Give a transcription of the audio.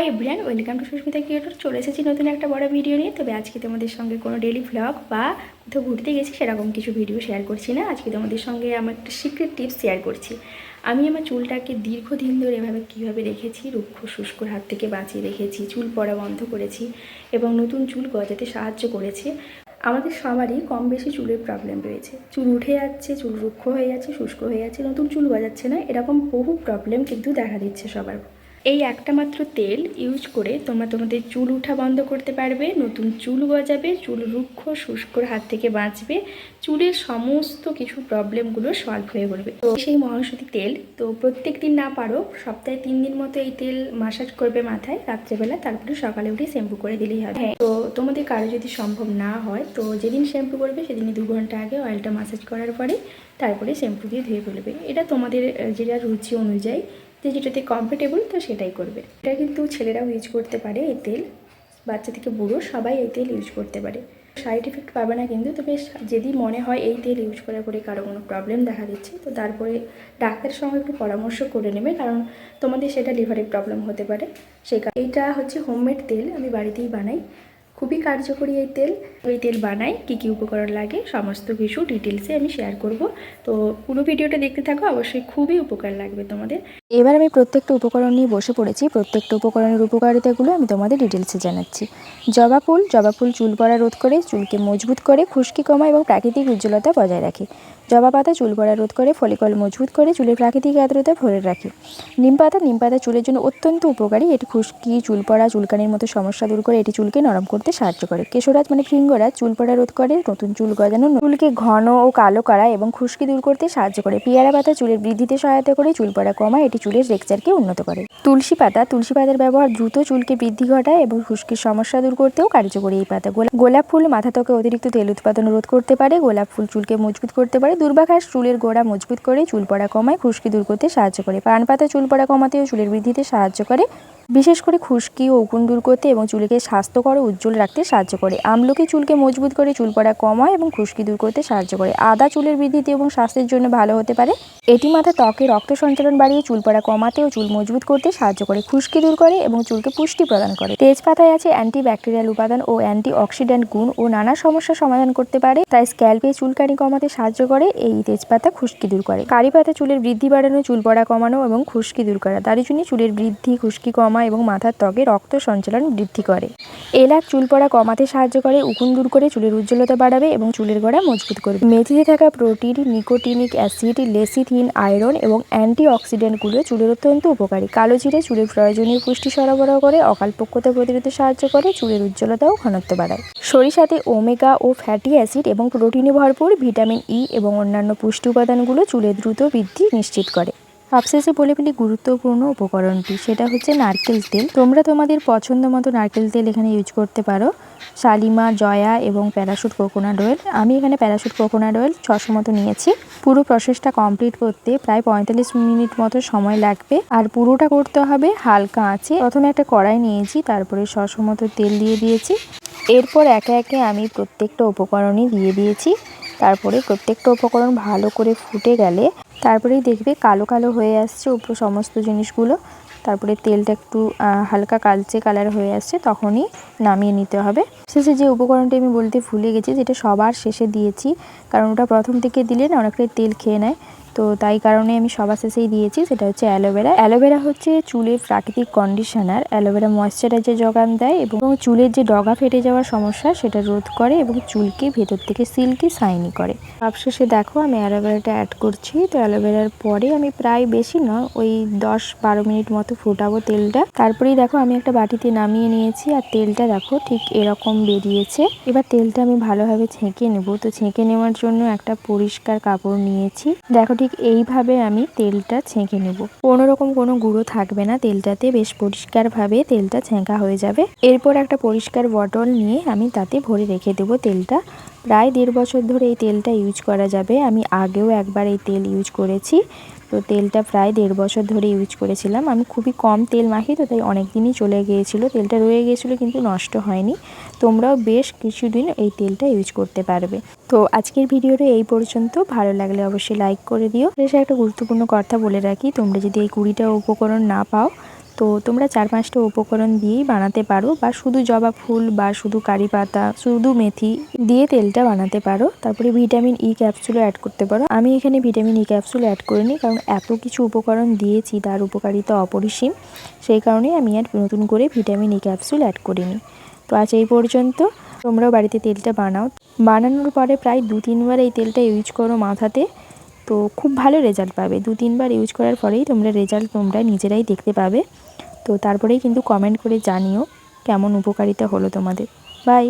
Hi everyone welcome to Susmita creator. চলে এসেছি নতুন একটা বড় ভিডিও নিয়ে। তবে আজকে তোমাদের সঙ্গে কোনো ডেলি ভ্লগ বা কোথাও ঘুরতে গেছি সেরকম কিছু ভিডিও শেয়ার করছি না। আজকে তোমাদের সঙ্গে আমার একটা সিক্রেট টিপস শেয়ার করছি। আমি আমার চুলটাকে দীর্ঘদিন ধরে এভাবে কীভাবে রেখেছি, রুক্ষ শুষ্কর হাত থেকে বাঁচিয়ে রেখেছি, চুল পড়া বন্ধ করেছি এবং নতুন চুল গজাতে সাহায্য করেছে। আমাদের সবারই কম বেশি চুলের প্রবলেম রয়েছে। চুল উঠে যাচ্ছে, চুল রুক্ষ হয়ে যাচ্ছে, শুষ্ক হয়ে যাচ্ছে, নতুন চুল গজাচ্ছে না। এরকম বহু প্রবলেম কিন্তু দেখা দিচ্ছে সবার। এই একটা মাত্র তেল ইউজ করে তোমরা তোমাদের চুল উঠা বন্ধ করতে পারবে, নতুন চুল গজাবে, চুল রুক্ষ, শুষ্কর হাত থেকে বাঁচবে, চুলের সমস্ত কিছু প্রবলেমগুলো সলভ হয়ে পড়বে। তো সেই মহাসতী তেল, তো প্রত্যেক দিন না পারো, সপ্তাহে তিন দিন মতো এই তেল মাসাজ করবে মাথায়, রাত্রেবেলা, তারপরে সকালে উঠে শ্যাম্পু করে দিলেই হবে। হ্যাঁ তো তোমাদের কারও যদি সম্ভব না হয়, তো যেদিন শ্যাম্পু করবে সেদিনই দু ঘণ্টা আগে অয়েলটা মাসাজ করার পরে, তারপরে শ্যাম্পু দিয়ে ধুয়ে ফেলবে। এটা তোমাদের যেটা রুচি অনুযায়ী যে যেটাতে কমফোর্টেবল তো সেটাই করবে। এটা কিন্তু ছেলেরাও ইউজ করতে পারে এই তেল, বাচ্চা থেকে বুড়ো সবাই এই তেল ইউজ করতে পারে। সাইড এফেক্ট পাবে না কিন্তু, তবে যদি মনে হয় এই তেল ইউজ করার পরে কারও কোনো প্রবলেম দেখা দিচ্ছে, তো তারপরে ডাক্তারের সঙ্গে একটু পরামর্শ করে নেবে, কারণ তোমাদের সেটা লিভারের প্রবলেম হতে পারে। সেই এইটা হচ্ছে হোমমেড তেল, আমি বাড়িতেই বানাই। খুবই কার্যকরী এই তেল। এই তেল বানাই, কী কী উপকরণ লাগে, সমস্ত কিছু ডিটেলসে আমি শেয়ার করব। তো পুরো ভিডিওটা দেখতে থাকো, অবশ্যই খুবই উপকার লাগবে তোমাদের। এবার আমি প্রত্যেকটা উপকরণ নিয়ে বসে পড়েছি। প্রত্যেকটা উপকরণের উপকারিতাগুলো আমি তোমাদের ডিটেলসে জানাচ্ছি। জবা ফুল জবা ফুল চুল পড়া রোধ করে, চুলকে মজবুত করে, খুশকি কমায় এবং প্রাকৃতিক উজ্জ্বলতা বজায় রাখে। জবা পাতা, চুল পড়া রোধ করে, ফলিকল মজবুত করে, চুলের প্রাকৃতিক আর্দ্রতা ভরে রাখে। নিম পাতা নিম পাতা চুলের জন্য অত্যন্ত উপকারী। এটি খুশকি, চুল পড়া, চুলকানির মতো সমস্যা দূর করে এটি চুলকে নরম করতে সাহায্য করে। কেশরাজ মানে ভৃঙ্গরাজ চুল পড়া রোধ করে, নতুন চুল গজানো চুলকে ঘন ও কালো করা এবং খুশকি দূর করতে সাহায্য করে। পেয়ারা পাতা চুলের বৃদ্ধিতে সহায়তা করে, চুল পড়া কমায়, এটি চুলের টেক্সচারকে উন্নত করে। তুলসী পাতা, তুলসী পাতার ব্যবহার দ্রুত চুলকে বৃদ্ধি ঘটায় এবং খুশকির সমস্যা দূর করতেও কার্যকরী এই পাতা। গোলাপ ফুল মাথা ত্বকে অতিরিক্ত তেল উৎপাদন রোধ করতে পারে, গোলাপ ফুল চুলকে মজবুত করতে পারে দুর্বাঘাস চুলের গোড়া মজবুত করে চুল পড়া কমায় খুশকি দূর করতে সাহায্য করে। পান পাতা চুল পড়া কমাতেও চুলের বৃদ্ধিতে সাহায্য করে। বিশেষ করে খুশকি ও উকুন দূর করতে এবং চুলকে স্বাস্থ্যকর ও উজ্জ্বল রাখতে সাহায্য করে। আমলকি চুলকে মজবুত করে চুল পড়া কমায় এবং খুশকি দূর করতে সাহায্য করে। আদা চুলের বৃদ্ধিতে এবং স্বাস্থ্যের জন্য ভালো হতে পারে। এটি মাথা ত্বকে রক্ত সঞ্চালন বাড়িয়ে চুল পড়া কমাতে ও চুল মজবুত করতে সাহায্য করে, খুশকি দূর করে এবং চুলকে পুষ্টি প্রদান করে। তেজপাতায় আছে অ্যান্টি ব্যাকটেরিয়াল উপাদান ও অ্যান্টি অক্সিডেন্ট গুণ ও নানা সমস্যার সমাধান করতে পারে, তাই স্ক্যাল্পে চুলকানি কমাতে সাহায্য করে, এই তেজপাতা খুশকি দূর করে। কারি পাতা চুলের বৃদ্ধি বাড়ানো, চুল পড়া কমানো এবং খুশকি দূর করা দারুচিনি চুলের বৃদ্ধি, খুশকি কমা এবং মাথার ত্বকে রক্ত সঞ্চালন বৃদ্ধি করে। এলাচ চুল পড়া কমাতে সাহায্য করে, উকুন দূর করে চুলের উজ্জ্বলতা বাড়াবে এবং চুলের গোড়া মজবুত করবে। মেথিতে থাকা protein, nicotinic acid, lecithin, iron এবং অ্যান্টি অক্সিডেন্টগুলো চুলের অত্যন্ত উপকারী। কালো জিরে চুলের প্রয়োজনীয় পুষ্টি সরবরাহ করে অকালপক্কতা প্রতিরোধে সাহায্য করে, চুলের উজ্জ্বলতা ও ঘনত্ব বাড়ায়। সরিষাতে ওমেগা ও ফ্যাটি অ্যাসিড এবং প্রোটিনে ভরপুর ভিটামিন ই এবং অন্যান্য পুষ্টি উপাদানগুলো চুলের দ্রুত বৃদ্ধি নিশ্চিত করে। সবশেষে বলে ফেলি গুরুত্বপূর্ণ উপকরণটি, সেটা হচ্ছে নারকেল তেল। তোমরা তোমাদের পছন্দ মতো নারকেল তেল এখানে ইউজ করতে পারো। শালিমা, জয়া এবং প্যারাশুট কোকোনাট অয়েল। আমি এখানে প্যারাশুট কোকোনাট অয়েল ছশো মতো নিয়েছি। পুরো প্রসেসটা কমপ্লিট করতে প্রায় পঁয়তাল্লিশ মিনিট মতো সময় লাগবে। আর পুরোটা করতে হবে হালকা আঁচে। প্রথমে একটা কড়াই নিয়েছি, তারপরে ছশো মতো তেল দিয়ে দিয়েছি। এরপর একে একে আমি প্রত্যেকটা উপকরণই দিয়ে দিয়েছি। তারপরে প্রত্যেকটা উপকরণ ভালো করে ফুটে গেলে তারপরেই দেখবে কালো কালো হয়ে আসছে উপর সমস্ত জিনিসগুলো। তারপরে তেলটা একটু হালকা কালচে কালার হয়ে আসছে, তখনই নামিয়ে নিতে হবে। শেষে যে উপকরণটি আমি বলতে ভুলে গেছি, যেটা সবার শেষে দিয়েছি, কারণ ওটা প্রথম থেকে দিলে না অনেকটাই তেল খেয়ে নেয়। তো তাই কারণে আমি সবার শেষেই দিয়েছি, সেটা হচ্ছে অ্যালোভেরা অ্যালোভেরা হচ্ছে চুলের প্রাকৃতিক কন্ডিশনার অ্যালোভেরা ময়শ্চারাইজার যোগান দেয় এবং চুলের যে ডগা ফেটে যাওয়ার সমস্যা, সেটা রোধ করে এবং চুলকে ভেতর থেকে সিল্কি সাইনি করে। সবশেষে দেখো আমি অ্যালোভেরাটা অ্যাড করছি। তো অ্যালোভেরার পরে আমি প্রায় বেশি না ওই দশ বারো মিনিট মতো ফোটাবো তেলটা। তারপরেই দেখো আমি একটা বাটিতে নামিয়ে নিয়েছি আর তেলটা দেখো ঠিক এরকম বেরিয়েছে। এবার তেলটা আমি ভালোভাবে ছেঁকে নেব। তো ছেঁকে নেওয়ার জন্য একটা পরিষ্কার কাপড় নিয়েছি। দেখো ঠিক এইভাবে আমি তেলটা ছেঁকে নেব। কোনো রকম কোনো গুঁড়ো থাকবে না তেলটাতে, বেশ পরিষ্কারভাবে তেলটা ছেঁকা হয়ে যাবে। এরপর একটা পরিষ্কার বটল নিয়ে আমি তাতে ভরে রেখে দেবো তেলটা। প্রায় দেড় বছর ধরে এই তেলটা ইউজ করা যাবে। আমি আগেও একবার এই তেল ইউজ করেছি। তো তেলটা প্রায় দেড় বছর ধরে ইউজ করেছিলাম। আমি খুবই কম তেল মাখি তো, তাই অনেক দিনই চলে গিয়েছিল। তেলটা রয়ে গিয়েছিল কিন্তু নষ্ট হয়নি। তোমরাও বেশ কিছুদিন এই তেলটা ইউজ করতে পারবে। তো আজকের ভিডিওটা এই পর্যন্ত। ভালো লাগলে অবশ্যই লাইক করে দিও। শেষে একটা গুরুত্বপূর্ণ কথা বলে রাখি। তোমরা যদি এই কুড়িটা উপকরণ না পাও তো তোমরা চার পাঁচটা উপকরণ দিয়েই বানাতে পারো বা শুধু জবা ফুল বা শুধু কারি পাতা, শুধু মেথি দিয়ে তেলটা বানাতে পারো। তারপরে ভিটামিন ই ক্যাপসুলও অ্যাড করতে পারো। আমি এখানে ভিটামিন ই ক্যাপসুল অ্যাড করিনি কারণ এত কিছু উপকরণ দিয়েছি, তার উপকারিতা অপরিসীম। সেই কারণেই আমি আর নতুন করে ভিটামিন ই ক্যাপসুল অ্যাড করিনি। তো আজ এই পর্যন্ত। তোমরাও বাড়িতে তেলটা বানাও। বানানোর পরে প্রায় দু তিনবার এই তেলটা ইউজ করো মাথাতে। তো খুব ভালো রেজাল্ট পাবে। দু তিনবার ইউজ করার পরেই তোমরা রেজাল্ট তোমরা নিজেরাই দেখতে পাবে। তো তারপরেই কিন্তু কমেন্ট করে জানিও কেমন উপকারিতা হলো তোমাদের। বাই